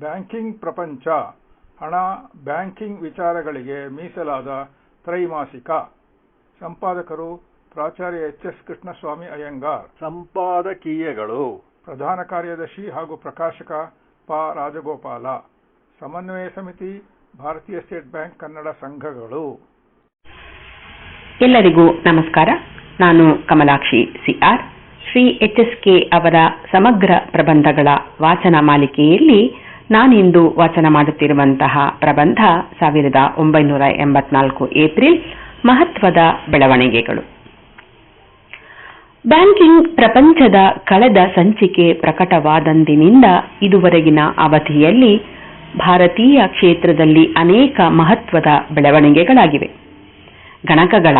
Banking ಪ್ರಪಂಚ. ಹಣ banking ವಿಚಾರಗಳಿಗೆ ಮೀಸಲಾದ ತ್ರೈಮಾಸಿಕ. ಸಂಪಾದಕರು ಪ್ರಾಚಾರ್ಯ ಎಚ್ ಎಸ್ ಕೃಷ್ಣಸ್ವಾಮಿ ಅಯ್ಯಂಗಾರ್. ಸಂಪಾದಕೀಯಗಳು. ಪ್ರಧಾನ ಕಾರ್ಯದರ್ಶಿ ಹಾಗೂ ಪ್ರಕಾಶಕ ಪ ರಾಜಗೋಪಾಲ. ಸಮನ್ವಯ ಸಮಿತಿ ಭಾರತೀಯ ಸ್ಟೇಟ್ ಬ್ಯಾಂಕ್ ಕನ್ನಡ ಸಂಘಗಳು. ಎಲ್ಲರಿಗೂ ನಮಸ್ಕಾರ. ನಾನು Kamalakshi C R Shri H S K ಅವರ ಸಮಗ್ರ ಪ್ರಬಂಧಗಳ ವಾಚನ ಮಾಲಿಕೆಯಲ್ಲಿ ನಾನಿಂದು ವಾಚನ ಮಾಡುತ್ತಿರುವಂತಹ ಪ್ರಬಂಧ ಸಾವಿರದ ಒಂಬೈನೂರ ಎಂಬತ್ನಾಲ್ಕು ಏಪ್ರಿಲ್ ಮಹತ್ವದ ಬೆಳವಣಿಗೆಗಳು. ಬ್ಯಾಂಕಿಂಗ್ ಪ್ರಪಂಚದ ಕಳೆದ ಸಂಚಿಕೆ ಪ್ರಕಟವಾದಂದಿನಿಂದ ಇದುವರೆಗಿನ ಅವಧಿಯಲ್ಲಿ ಭಾರತೀಯ ಕ್ಷೇತ್ರದಲ್ಲಿ ಅನೇಕ ಮಹತ್ವದ ಬೆಳವಣಿಗೆಗಳಾಗಿವೆ. ಗಣಕಗಳ,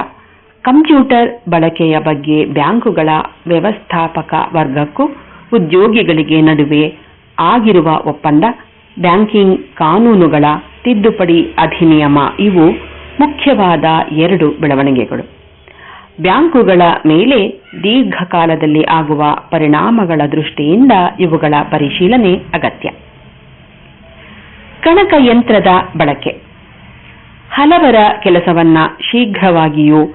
ಕಂಪ್ಯೂಟರ್ ಬಳಕೆಯ ಬಗ್ಗೆ ಬ್ಯಾಂಕುಗಳ ವ್ಯವಸ್ಥಾಪಕ ವರ್ಗಕ್ಕೂ ಉದ್ಯೋಗಿಗಳಿಗೆ ನಡುವೆ ಆಗಿರುವ ಒಪ್ಪಂದ ಬ್ಯಾಂಕಿಂಗ್ ಕಾನೂನುಗಳ ತಿದ್ದುಪಡಿ ಅಧಿನಿಯಮ. ಇವು ಮುಖ್ಯವಾದ ಎರಡು ಬೆಳವಣಿಗೆಗಳು. ಬ್ಯಾಂಕುಗಳ ಮೇಲೆ ದೀರ್ಘಕಾಲದಲ್ಲಿ ಆಗುವ ಪರಿಣಾಮಗಳ ದೃಷ್ಟಿಯಿಂದ ಇವುಗಳ ಪರಿಶೀಲನೆ ಅಗತ್ಯ. ಗಣಕಯಂತ್ರದ ಬಳಕೆ. ಹಲವರ ಕೆಲಸವನ್ನ ಶೀಘ್ರವಾಗಿಯೂ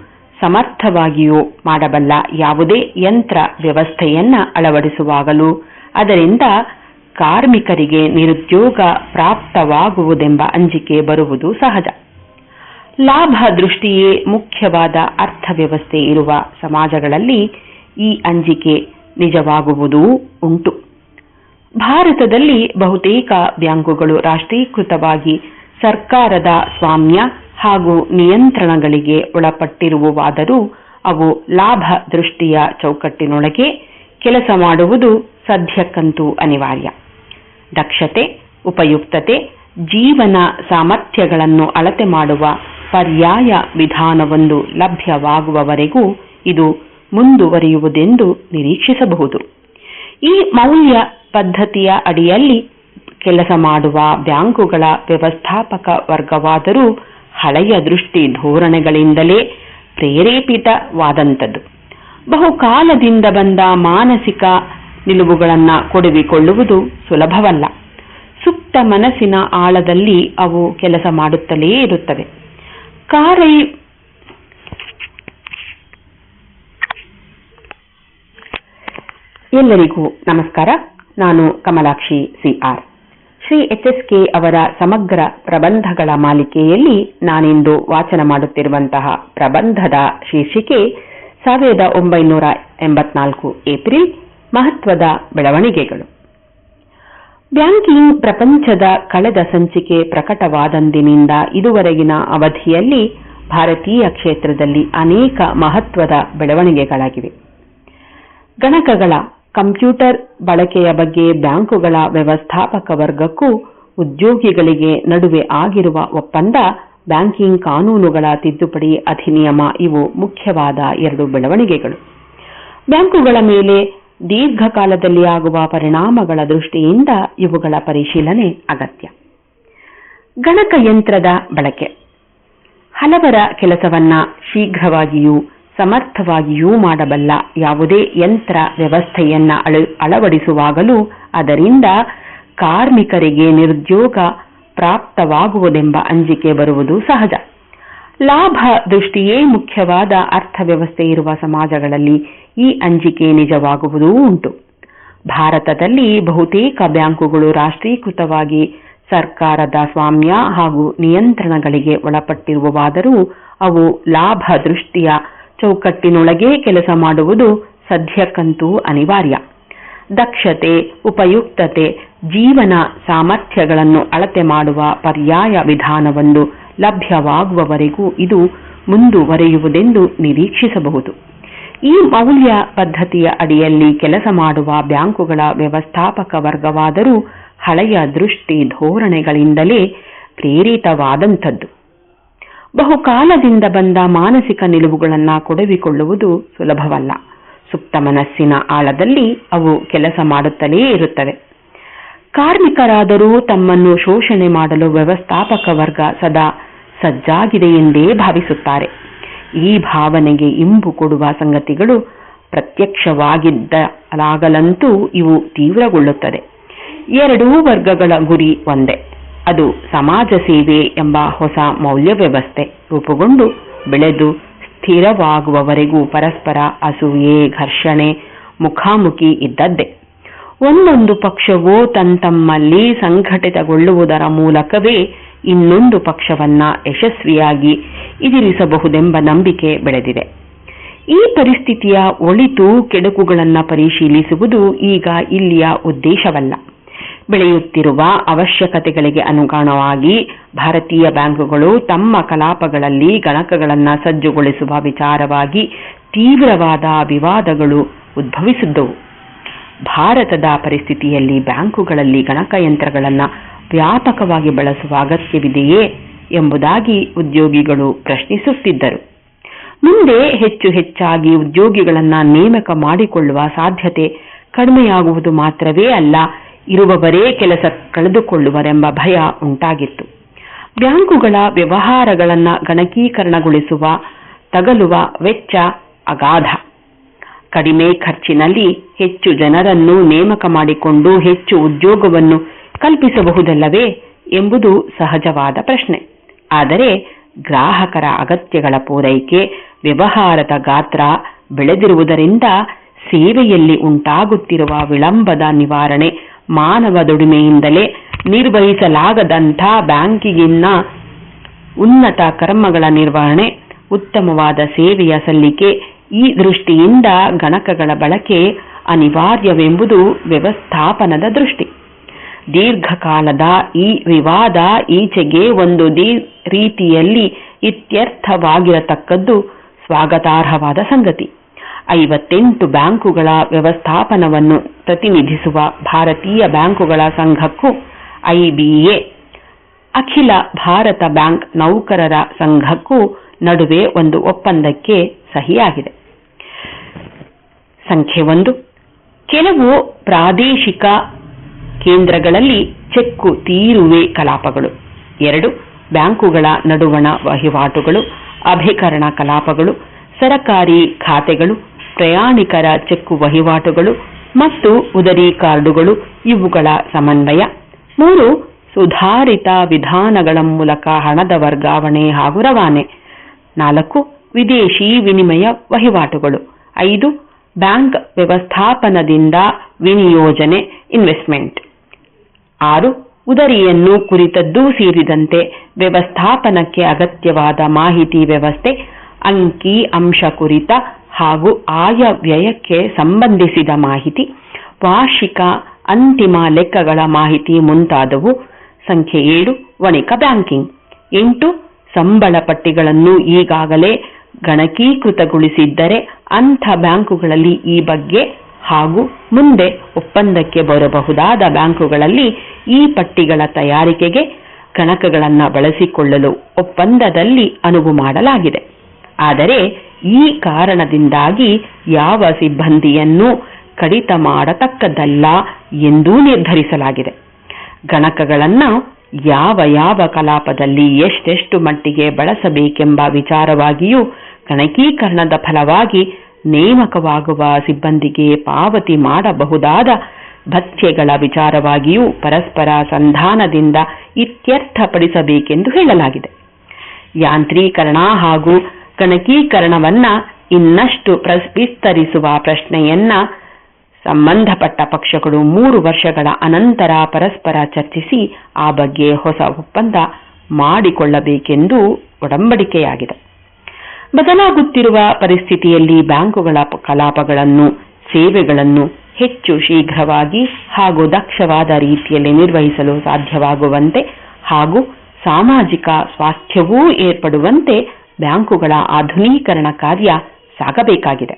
ಸಮರ್ಥವಾಗಿಯೂ ಮಾಡಬಲ್ಲ ಯಾವುದೇ ಯಂತ್ರ ವ್ಯವಸ್ಥೆಯನ್ನ ಅಳವಡಿಸುವಾಗಲೂ ಅದರಿಂದ ಕಾರ್ಮಿಕರಿಗೆ ನಿರುದ್ಯೋಗ ಪ್ರಾಪ್ತವಾಗುವುದೆಂಬ ಅಂಜಿಕೆ ಬರುವುದು ಸಹಜ. ಲಾಭ ದೃಷ್ಟಿಯೇ ಮುಖ್ಯವಾದ ಅರ್ಥವ್ಯವಸ್ಥೆ ಇರುವ ಸಮಾಜಗಳಲ್ಲಿ ಈ ಅಂಜಿಕೆ ನಿಜವಾಗುವುದೂ ಉಂಟು. ಭಾರತದಲ್ಲಿ ಬಹುತೇಕ ಬ್ಯಾಂಕುಗಳು ರಾಷ್ಟ್ರೀಕೃತವಾಗಿ ಸರ್ಕಾರದ ಸ್ವಾಮ್ಯ ಹಾಗೂ ನಿಯಂತ್ರಣಗಳಿಗೆ ಒಳಪಟ್ಟಿರುವುವಾದರೂ ಅವು ಲಾಭ ದೃಷ್ಟಿಯ ಚೌಕಟ್ಟಿನೊಳಗೆ ಕೆಲಸ ಮಾಡುವುದು ಸದ್ಯಕ್ಕಂತೂ ಅನಿವಾರ್ಯ. ದಕ್ಷತೆ, ಉಪಯುಕ್ತತೆ, ಜೀವನ ಸಾಮರ್ಥ್ಯಗಳನ್ನು ಅಳತೆ ಮಾಡುವ ಪರ್ಯಾಯ ವಿಧಾನವೊಂದು ಲಭ್ಯವಾಗುವವರೆಗೂ ಇದು ಮುಂದುವರಿಯುವುದೆಂದು ನಿರೀಕ್ಷಿಸಬಹುದು. ಈ ಮೌಲ್ಯ ಪದ್ಧತಿಯ ಅಡಿಯಲ್ಲಿ ಕೆಲಸ ಮಾಡುವ ಬ್ಯಾಂಕುಗಳ ವ್ಯವಸ್ಥಾಪಕ ವರ್ಗವಾದರೂ ಹಳೆಯ ದೃಷ್ಟಿ ಧೋರಣೆಗಳಿಂದಲೇ ಪ್ರೇರೇಪಿತವಾದಂಥದ್ದು. ಬಹುಕಾಲದಿಂದ ಬಂದ ಮಾನಸಿಕ ನಿಲುವುಗಳನ್ನ ಕೊಡುವಿಕೊಳ್ಳುವುದು ಸುಲಭವಲ್ಲ. ಸುಪ್ತ ಮನಸ್ಸಿನ ಆಳದಲ್ಲಿ ಅವು ಕೆಲಸ ಮಾಡುತ್ತಲೇ ಇರುತ್ತವೆ. ಕಾರೈ ಎಲ್ಲರಿಗೂ ನಮಸ್ಕಾರ. ನಾನು Kamalakshi C R Shri H S K ಅವರ ಸಮಗ್ರ ಪ್ರಬಂಧಗಳ ಮಾಲಿಕೆಯಲ್ಲಿ ನಾನಿಂದು ವಾಚನ ಮಾಡುತ್ತಿರುವಂತಹ ಪ್ರಬಂಧದ ಶೀರ್ಷಿಕೆ ಸಾವಿರದ ಒಂಬೈನೂರ ಎಂಬತ್ನಾಲ್ಕು ಏಪ್ರಿಲ್ ಮಹತ್ವದ ಬೆಳವಣಿಗೆಗಳು. ಬ್ಯಾಂಕಿಂಗ್ ಪ್ರಪಂಚದ ಕಳೆದ ಸಂಚಿಕೆ ಪ್ರಕಟವಾದಂದಿನಿಂದ ಇದುವರೆಗಿನ ಅವಧಿಯಲ್ಲಿ ಭಾರತೀಯ ಕ್ಷೇತ್ರದಲ್ಲಿ ಅನೇಕ ಮಹತ್ವದ ಬೆಳವಣಿಗೆಗಳಾಗಿವೆ. ಗಣಕಗಳ, ಕಂಪ್ಯೂಟರ್ ಬಳಕೆಯ ಬಗ್ಗೆ ಬ್ಯಾಂಕುಗಳ ವ್ಯವಸ್ಥಾಪಕ ವರ್ಗಕ್ಕೂ ಉದ್ಯೋಗಿಗಳಿಗೆ ನಡುವೆ ಆಗಿರುವ ಒಪ್ಪಂದ, ಬ್ಯಾಂಕಿಂಗ್ ಕಾನೂನುಗಳ ತಿದ್ದುಪಡಿ ಅಧಿನಿಯಮ ಇವು ಮುಖ್ಯವಾದ ಎರಡು ಬೆಳವಣಿಗೆಗಳು. ಬ್ಯಾಂಕುಗಳ ಮೇಲೆ ದೀರ್ಘಕಾಲದಲ್ಲಿ ಆಗುವ ಪರಿಣಾಮಗಳ ದೃಷ್ಟಿಯಿಂದ ಇವುಗಳ ಪರಿಶೀಲನೆ ಅಗತ್ಯ. ಗಣಕಯಂತ್ರದ ಬಳಕೆ. ಹಲವರ ಕೆಲಸವನ್ನ ಶೀಘ್ರವಾಗಿಯೂ ಸಮರ್ಥವಾಗಿಯೂ ಮಾಡಬಲ್ಲ ಯಾವುದೇ ಯಂತ್ರ ವ್ಯವಸ್ಥೆಯನ್ನ ಅಳವಡಿಸುವಾಗಲೂ ಅದರಿಂದ ಕಾರ್ಮಿಕರಿಗೆ ನಿರುದ್ಯೋಗ ಪ್ರಾಪ್ತವಾಗುವುದೆಂಬ ಅಂಜಿಕೆ ಬರುವುದು ಸಹಜ. ಲಾಭ ದೃಷ್ಟಿಯೇ ಮುಖ್ಯವಾದ ಅರ್ಥವ್ಯವಸ್ಥೆ ಇರುವ ಸಮಾಜಗಳಲ್ಲಿ ಈ ಅಂಜಿಕೆ ನಿಜವಾಗುವುದೂ ಉಂಟು. ಭಾರತದಲ್ಲಿ ಬಹುತೇಕ ಬ್ಯಾಂಕುಗಳು ರಾಷ್ಟ್ರೀಕೃತವಾಗಿ ಸರ್ಕಾರದ ಸ್ವಾಮ್ಯ ಹಾಗೂ ನಿಯಂತ್ರಣಗಳಿಗೆ ಒಳಪಟ್ಟಿರುವವಾದರೂ ಅವು ಲಾಭ ದೃಷ್ಟಿಯ ಚೌಕಟ್ಟಿನೊಳಗೆ ಕೆಲಸ ಮಾಡುವುದು ಸದ್ಯಕ್ಕಂತೂ ಅನಿವಾರ್ಯ. ದಕ್ಷತೆ, ಉಪಯುಕ್ತತೆ, ಜೀವನ ಸಾಮರ್ಥ್ಯಗಳನ್ನು ಅಳತೆ ಮಾಡುವ ಪರ್ಯಾಯ ವಿಧಾನವೊಂದು ಲಭ್ಯವಾಗುವವರೆಗೂ ಇದು ಮುಂದುವರೆಯುವುದೆಂದು ನಿರೀಕ್ಷಿಸಬಹುದು. ಈ ಮೌಲ್ಯ ಪದ್ಧತಿಯ ಅಡಿಯಲ್ಲಿ ಕೆಲಸ ಮಾಡುವ ಬ್ಯಾಂಕುಗಳ ವ್ಯವಸ್ಥಾಪಕ ವರ್ಗವಾದರೂ ಹಳೆಯ ದೃಷ್ಟಿ ಧೋರಣೆಗಳಿಂದಲೇ ಪ್ರೇರಿತವಾದಂಥದ್ದು. ಬಹುಕಾಲದಿಂದ ಬಂದ ಮಾನಸಿಕ ನಿಲುವುಗಳನ್ನು ಕೊಡವಿಕೊಳ್ಳುವುದು ಸುಲಭವಲ್ಲ. ಸುಪ್ತ ಮನಸ್ಸಿನ ಆಳದಲ್ಲಿ ಅವು ಕೆಲಸ ಮಾಡುತ್ತಲೇ ಇರುತ್ತವೆ. ಕಾರ್ಮಿಕರಾದರೂ ತಮ್ಮನ್ನು ಶೋಷಣೆ ಮಾಡಲು ವ್ಯವಸ್ಥಾಪಕ ವರ್ಗ ಸದಾ ಸಜ್ಜಾಗಿದೆ ಎಂದೇ ಭಾವಿಸುತ್ತಾರೆ. ಈ ಭಾವನೆಗೆ ಇಂಬು ಕೊಡುವ ಸಂಗತಿಗಳು ಪ್ರತ್ಯಕ್ಷವಾಗಿದ್ದಲಾಗಲಂತೂ ಇವು ತೀವ್ರಗೊಳ್ಳುತ್ತದೆ. ಎರಡೂ ವರ್ಗಗಳ ಗುರಿ ಒಂದೇ. ಅದು ಸಮಾಜ ಸೇವೆ ಎಂಬ ಹೊಸ ಮೌಲ್ಯ ವ್ಯವಸ್ಥೆ ರೂಪುಗೊಂಡು ಬೆಳೆದು ಸ್ಥಿರವಾಗುವವರೆಗೂ ಪರಸ್ಪರ ಅಸೂಯೆ, ಘರ್ಷಣೆ, ಮುಖಾಮುಖಿ ಇದ್ದದ್ದೇ. ಒಂದೊಂದು ಪಕ್ಷವು ತಮ್ಮಲ್ಲಿ ಸಂಘಟಿತಗೊಳ್ಳುವುದರ ಮೂಲಕವೇ ಇನ್ನೊಂದು ಪಕ್ಷವನ್ನ ಯಶಸ್ವಿಯಾಗಿ ಎದುರಿಸಬಹುದೆಂಬ ನಂಬಿಕೆ ಬೆಳೆದಿದೆ. ಈ ಪರಿಸ್ಥಿತಿಯ ಒಳಿತು ಕೆಡುಕುಗಳನ್ನ ಪರಿಶೀಲಿಸುವುದು ಈಗ ಇಲ್ಲಿಯ ಉದ್ದೇಶವಲ್ಲ. ಬೆಳೆಯುತ್ತಿರುವ ಅವಶ್ಯಕತೆಗಳಿಗೆ ಅನುಗುಣವಾಗಿ ಭಾರತೀಯ ಬ್ಯಾಂಕುಗಳು ತಮ್ಮ ಕಲಾಪಗಳಲ್ಲಿ ಗಣಕಗಳನ್ನು ಸಜ್ಜುಗೊಳಿಸುವ ವಿಚಾರವಾಗಿ ತೀವ್ರವಾದ ವಿವಾದಗಳು ಉದ್ಭವಿಸಿದ್ದವು. ಭಾರತದ ಪರಿಸ್ಥಿತಿಯಲ್ಲಿ ಬ್ಯಾಂಕುಗಳಲ್ಲಿ ಗಣಕಯಂತ್ರಗಳನ್ನು ವ್ಯಾಪಕವಾಗಿ ಬಳಸುವ ಅಗತ್ಯವಿದೆಯೇ ಎಂಬುದಾಗಿ ಉದ್ಯೋಗಿಗಳು ಪ್ರಶ್ನಿಸುತ್ತಿದ್ದರು. ಮುಂದೆ ಹೆಚ್ಚು ಹೆಚ್ಚಾಗಿ ಉದ್ಯೋಗಿಗಳನ್ನು ನೇಮಕ ಮಾಡಿಕೊಳ್ಳುವ ಸಾಧ್ಯತೆ ಕಡಿಮೆಯಾಗುವುದು ಮಾತ್ರವೇ ಅಲ್ಲ, ಇರುವವರೇ ಕೆಲಸ ಕಳೆದುಕೊಳ್ಳುವರೆಂಬ ಭಯ ಉಂಟಾಗಿತ್ತು. ಬ್ಯಾಂಕುಗಳ ವ್ಯವಹಾರಗಳನ್ನು ಗಣಕೀಕರಣಗೊಳಿಸುವ, ತಗಲುವ ವೆಚ್ಚ ಅಗಾಧ. ಕಡಿಮೆ ಖರ್ಚಿನಲ್ಲಿ ಹೆಚ್ಚು ಜನರನ್ನು ನೇಮಕ ಮಾಡಿಕೊಂಡು ಹೆಚ್ಚು ಉದ್ಯೋಗವನ್ನು ಕಲ್ಪಿಸಬಹುದಲ್ಲವೇ ಎಂಬುದು ಸಹಜವಾದ ಪ್ರಶ್ನೆ. ಆದರೆ ಗ್ರಾಹಕರ ಅಗತ್ಯಗಳ ಪೂರೈಕೆ, ವ್ಯವಹಾರದ ಗಾತ್ರ, ಬೆಳೆದಿರುವುದರಿಂದ ಸೇವೆಯಲ್ಲಿ ಉಂಟಾಗುತ್ತಿರುವ ವಿಳಂಬದ ನಿವಾರಣೆ, ಮಾನವ ದುಡಿಮೆಯಿಂದಲೇ ನಿರ್ವಹಿಸಲಾಗದಂಥ ಬ್ಯಾಂಕಿಗಿನ್ನ ಉನ್ನತ ಕರ್ಮಗಳ ನಿರ್ವಹಣೆ, ಉತ್ತಮವಾದ ಸೇವೆಯ ಸಲ್ಲಿಕೆ ಈ ದೃಷ್ಟಿಯಿಂದ ಗಣಕಗಳ ಬಳಕೆ ಅನಿವಾರ್ಯವೆಂಬುದು ವ್ಯವಸ್ಥಾಪನದ ದೃಷ್ಟಿ. ದೀರ್ಘಕಾಲದ ಈ ವಿವಾದ ಈಚೆಗೆ ಒಂದು ರೀತಿಯಲ್ಲಿ ಇತ್ಯರ್ಥವಾಗಿರತಕ್ಕದ್ದು ಸ್ವಾಗತಾರ್ಹವಾದ ಸಂಗತಿ. ಐವತ್ತೆಂಟು ಬ್ಯಾಂಕುಗಳ ವ್ಯವಸ್ಥಾಪನವನ್ನು ಪ್ರತಿನಿಧಿಸುವ ಭಾರತೀಯ ಬ್ಯಾಂಕುಗಳ ಸಂಘಕ್ಕೂ ಐಬಿಎ ಅಖಿಲ ಭಾರತ ಬ್ಯಾಂಕ್ ನೌಕರರ ಸಂಘಕ್ಕೂ ನಡುವೆ ಒಂದು ಒಪ್ಪಂದಕ್ಕೆ ಸಹಿಯಾಗಿದೆ. ಸಂಖ್ಯೆ ಒಂದು. ಕೆಲವು ಪ್ರಾದೇಶಿಕ ಕೇಂದ್ರಗಳಲ್ಲಿ ಚೆಕ್ಕು ತೀರುವೆ ಕಲಾಪಗಳು. ಎರಡು, ಬ್ಯಾಂಕುಗಳ ನಡುವಣ ವಹಿವಾಟುಗಳು, ಅಭಿಕರಣ ಕಲಾಪಗಳು, ಸರಕಾರಿ ಖಾತೆಗಳು, ಪ್ರಯಾಣಿಕರ ಚೆಕ್ಕು ವಹಿವಾಟುಗಳು ಮತ್ತು ಉದರಿ ಕಾರ್ಡುಗಳು, ಇವುಗಳ ಸಮನ್ವಯ. ಮೂರು, ಸುಧಾರಿತ ವಿಧಾನಗಳ ಮೂಲಕ ಹಣದ ವರ್ಗಾವಣೆ ಹಾಗೂ ರವಾನೆ. ನಾಲ್ಕು, ವಿದೇಶಿ ವಿನಿಮಯ ವಹಿವಾಟುಗಳು. ಐದು ಬ್ಯಾಂಕ್ ವ್ಯವಸ್ಥಾಪನದಿಂದ ವಿನಿಯೋಜನೆ, ಇನ್ವೆಸ್ಟ್ಮೆಂಟ್. ಆರು, ಉದರಿಯನ್ನು ಕುರಿತದ್ದೂ ಸೇರಿದಂತೆ ವ್ಯವಸ್ಥಾಪನಕ್ಕೆ ಅಗತ್ಯವಾದ ಮಾಹಿತಿ ವ್ಯವಸ್ಥೆ, ಅಂಕಿ, ಅಂಶ ಕುರಿತ ಹಾಗೂ ಆಯ ವ್ಯಯಕ್ಕೆ ಸಂಬಂಧಿಸಿದ ಮಾಹಿತಿ, ವಾರ್ಷಿಕ ಅಂತಿಮ ಲೆಕ್ಕಗಳ ಮಾಹಿತಿ ಮುಂತಾದವು. ಸಂಖ್ಯೆ ಏಳು, ವಣಿಕ ಬ್ಯಾಂಕಿಂಗ್. ಎಂಟು, ಸಂಬಳ ಪಟ್ಟಿಗಳನ್ನು ಈಗಾಗಲೇ ಗಣಕೀಕೃತಗೊಳಿಸಿದ್ದರೆ ಅಂಥ ಬ್ಯಾಂಕುಗಳಲ್ಲಿ ಈ ಬಗ್ಗೆ ಹಾಗೂ ಮುಂದೆ ಒಪ್ಪಂದಕ್ಕೆ ಬರಬಹುದಾದ ಬ್ಯಾಂಕುಗಳಲ್ಲಿ ಈ ಪಟ್ಟಿಗಳ ತಯಾರಿಕೆಗೆ ಗಣಕಗಳನ್ನು ಬಳಸಿಕೊಳ್ಳಲು ಒಪ್ಪಂದದಲ್ಲಿ ಅನುವು ಮಾಡಲಾಗಿದೆ. ಆದರೆ ಈ ಕಾರಣದಿಂದಾಗಿ ಯಾವ ಸಿಬ್ಬಂದಿಯನ್ನು ಕಡಿತ ಮಾಡತಕ್ಕದ್ದಲ್ಲ ಎಂದೂ ನಿರ್ಧರಿಸಲಾಗಿದೆ. ಗಣಕಗಳನ್ನು ಯಾವ ಯಾವ ಕಲಾಪದಲ್ಲಿ ಎಷ್ಟೆಷ್ಟು ಮಟ್ಟಿಗೆ ಬಳಸಬೇಕೆಂಬ ವಿಚಾರವಾಗಿಯೂ ಗಣಕೀಕರಣದ ಫಲವಾಗಿ ನೇಮಕವಾಗುವ ಸಿಬ್ಬಂದಿಗೆ ಪಾವತಿ ಮಾಡಬಹುದಾದ ಭತ್ಯೆಗಳ ವಿಚಾರವಾಗಿಯೂ ಪರಸ್ಪರ ಸಂಧಾನದಿಂದ ಇತ್ಯರ್ಥಪಡಿಸಬೇಕೆಂದು ಹೇಳಲಾಗಿದೆ. ಯಾಂತ್ರೀಕರಣ ಹಾಗೂ ಗಣಕೀಕರಣವನ್ನ ಇನ್ನಷ್ಟು ವಿಸ್ತರಿಸುವ ಪ್ರಶ್ನೆಯನ್ನ ಸಂಬಂಧಪಟ್ಟ ಪಕ್ಷಗಳು ಮೂರು ವರ್ಷಗಳ ಅನಂತರ ಪರಸ್ಪರ ಚರ್ಚಿಸಿ ಆ ಬಗ್ಗೆ ಹೊಸ ಒಪ್ಪಂದ ಮಾಡಿಕೊಳ್ಳಬೇಕೆಂದು ಒಡಂಬಡಿಕೆಯಾಗಿದೆ. ಬದಲಾಗುತ್ತಿರುವ ಪರಿಸ್ಥಿತಿಯಲ್ಲಿ ಬ್ಯಾಂಕುಗಳ ಕಲಾಪಗಳನ್ನು, ಸೇವೆಗಳನ್ನು ಹೆಚ್ಚು ಶೀಘ್ರವಾಗಿ ಹಾಗೂ ದಕ್ಷವಾದ ರೀತಿಯಲ್ಲಿ ನಿರ್ವಹಿಸಲು ಸಾಧ್ಯವಾಗುವಂತೆ ಹಾಗೂ ಸಾಮಾಜಿಕ ಸ್ವಾಸ್ಥ್ಯವೂ ಏರ್ಪಡುವಂತೆ ಬ್ಯಾಂಕುಗಳ ಆಧುನೀಕರಣ ಕಾರ್ಯ ಸಾಗಬೇಕಾಗಿದೆ.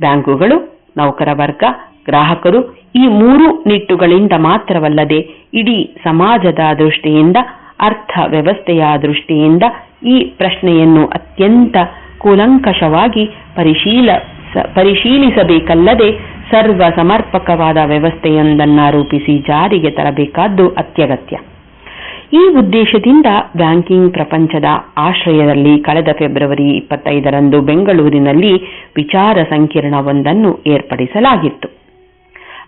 ಬ್ಯಾಂಕುಗಳು, ನೌಕರ ವರ್ಗ, ಗ್ರಾಹಕರು ಈ ಮೂರು ನಿಟ್ಟುಗಳಿಂದ ಮಾತ್ರವಲ್ಲದೆ ಇಡೀ ಸಮಾಜದ ದೃಷ್ಟಿಯಿಂದ ಅರ್ಥ ವ್ಯವಸ್ಥೆಯ ದೃಷ್ಟಿಯಿಂದ ಈ ಪ್ರಶ್ನೆಯನ್ನು ಅತ್ಯಂತ ಕೂಲಂಕಷವಾಗಿ ಪರಿಶೀಲ ಪರಿಶೀಲಿಸಬೇಕಲ್ಲದೆ ಸರ್ವ ಸಮರ್ಪಕವಾದ ವ್ಯವಸ್ಥೆಯೊಂದನ್ನು ರೂಪಿಸಿ ಜಾರಿಗೆ ತರಬೇಕಾದ್ದು ಅತ್ಯಗತ್ಯ. ಈ ಉದ್ದೇಶದಿಂದ ಬ್ಯಾಂಕಿಂಗ್ ಪ್ರಪಂಚದ ಆಶ್ರಯದಲ್ಲಿ ಕಳೆದ ಫೆಬ್ರವರಿ ಇಪ್ಪತ್ತೈದರಂದು ಬೆಂಗಳೂರಿನಲ್ಲಿ ವಿಚಾರ ಸಂಕಿರಣವೊಂದನ್ನು ಏರ್ಪಡಿಸಲಾಗಿತ್ತು.